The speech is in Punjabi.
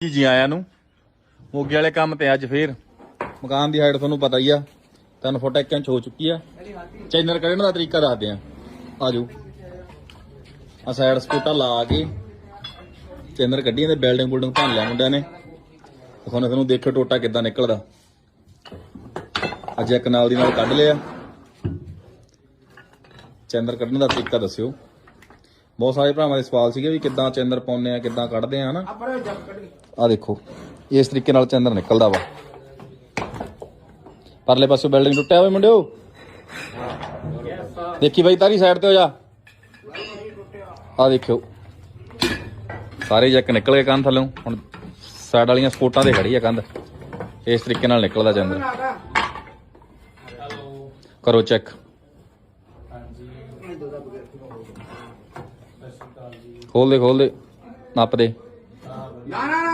ਜੀ ਜੀ ਆਇਆਂ ਨੂੰ। ਮੋਗੇ ਵਾਲੇ ਕੰਮ ਤੇ ਅੱਜ ਫੇਰ। ਮਕਾਨ ਦੀ ਹਾਈਟ ਤੁਹਾਨੂੰ ਪਤਾ ਹੀ ਆ। 3 ਫੁੱਟ 1 ਇੰਚ ਹੋ ਚੁੱਕੀ ਆ। ਚੈਨਲ ਕੱਢਣ ਦਾ ਤਰੀਕਾ ਦੱਸਦੇ ਆ। ਆਜੋ। ਆ ਸਾਈਡ ਸਕੂਟਾ ਲਾ ਕੇ ਚੈਨਲ ਕੱਢੀਆਂ ਤੇ ਬਿਲਡਿੰਗ ਬੁਲਡਿੰਗ ਭੰਨ ਲਿਆ ਮੁੰਡਿਆਂ ਨੇ। ਹੁਣ ਤੁਹਾਨੂੰ ਦੇਖੋ ਟੋਟਾ ਕਿੱਦਾਂ ਨਿਕਲਦਾ। ਅੱਜ ਇੱਕ ਨਾਲ ਦੀ ਨਾਲ ਕੱਢ ਲਿਆ। ਚੈਨਲ ਕੱਢਣ ਦਾ ਤਰੀਕਾ ਦੱਸਿਓ। ਬਹੁਤ ਸਾਰੇ ਭਰਾਵਾਂ ਦੇ ਸਵਾਲ ਸੀਗੇ ਵੀ ਕਿੱਦਾਂ ਚੈਨਲ ਪਾਉਂਦੇ ਆ, ਕਿੱਦਾਂ ਕੱਢਦੇ ਆ, ਹਨਾ? ਆ ਦੇਖੋ, ਇਸ ਤਰੀਕੇ ਨਾਲ ਚੰਦਰ ਨਿਕਲਦਾ ਵਾ। ਪਰਲੇ ਪਾਸੇ ਬਿਲਡਿੰਗ ਟੁੱਟਿਆ ਹੋਇਆ ਮੁੰਡਿਓ? ਦੇਖੀ ਬਾਈ, ਤਾਰੀ ਸਾਈਡ ਤੇ ਹੋ ਜਾ। ਆ ਦੇਖਿਓ। ਸਾਰੇ ਜੱਕ ਨਿਕਲ ਗਏ ਕੰਧ ਥੱਲੋਂ। ਹੁਣ ਸਾਈਡ ਵਾਲੀਆਂ ਸਪੋਰਟਾਂ ਤੇ ਖੜੀ ਆ ਕੰਧ। ਇਸ ਤਰੀਕੇ ਨਾਲ ਨਿਕਲਦਾ ਚੰਦਰ ਕਰੋ ਚੈੱਕ ਖੋਲ ਦੇ ਖੋਲ ਦੇ। ਨੱਪ ਦੇ। ਨਾ ਨਾ